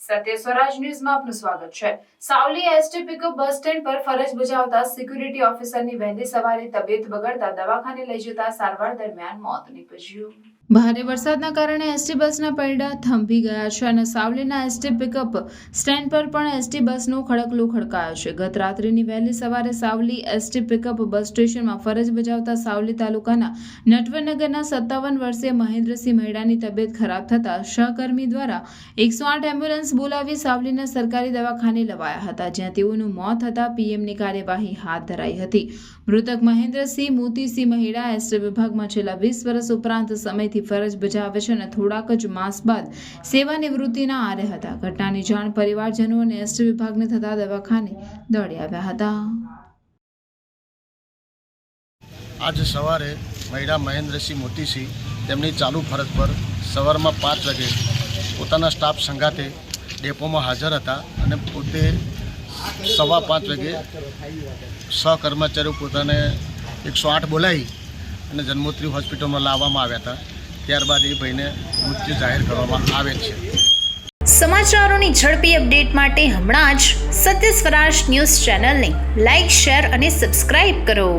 સત્ય સ્વરાજ ન્યૂઝમાં આપનું સ્વાગત છે. Savli ST pickup bus stand પર ફરજ બજાવતા સિક્યુરિટી ઓફિસરની વહેલી સવારે તબિયત બગડતા દવાખાને લઈ જતા સારવાર દરમિયાન મોત નીપજ્યું. ભારે વરસાદના કારણે એસટી બસના પૈડા થંભી ગયા છે અને સાવલીના એસટી પિકઅપ સ્ટેન્ડ પર પણ એસટી બસનું ખડકલો ખડકાયો છે. ગત રાત્રિની વહેલી સવારે સાવલી એસટી પિકઅપ બસ સ્ટેશનમાં ફરજ બજાવતા સાવલી તાલુકાના નટવરનગરના સત્તાવન વર્ષીય મહેન્દ્રસિંહ મહેડાની તબિયત ખરાબ થતા સહકર્મી દ્વારા એકસો આઠ એમ્બ્યુલન્સ બોલાવી સાવલીના સરકારી દવાખાને લવાયા હતા, જ્યાં તેઓનું મોત થતાં પીએમની કાર્યવાહી હાથ ધરાઈ હતી. મૃતક મહેન્દ્રસિંહ મોતીસિંહ મહેડા એસટી વિભાગમાં છેલ્લા વીસ વર્ષ ઉપરાંત સમયથી ફરજ બજાવે છે અને થોડાક જ માસ બાદ સેવા નિવૃત્તિના આરે હતા. ઘટનાની જાણ પરિવારજનો અને એસટી વિભાગને થતા દવાખાને દોડી આવ્યા હતા. આજે સવારે મહિલા મહેન્દ્રસિંહ મોતીસિંહ તેમની ચાલુ ફરજ પર સવારમાં પાંચ વાગે પોતાના સ્ટાફ સંઘાતે ડેપોમાં હાજર હતા અને પોતે સવા પાંચ વાગે સહકર્મચારીઓ પોતાને એકસો આઠ બોલાવી અને જન્મોત્રી હોસ્પિટલમાં લાવવામાં આવ્યા હતા. ત્યારબાદ એ ભાઈને મૃત્યુ જાહેર કરવામાં આવેલ છે. સમાચારોની ઝડપી અપડેટ માટે હમણાં જ સત્ય સ્વરાજ ન્યૂઝ ચેનલને લાઇક શેર અને સબસ્ક્રાઇબ કરો.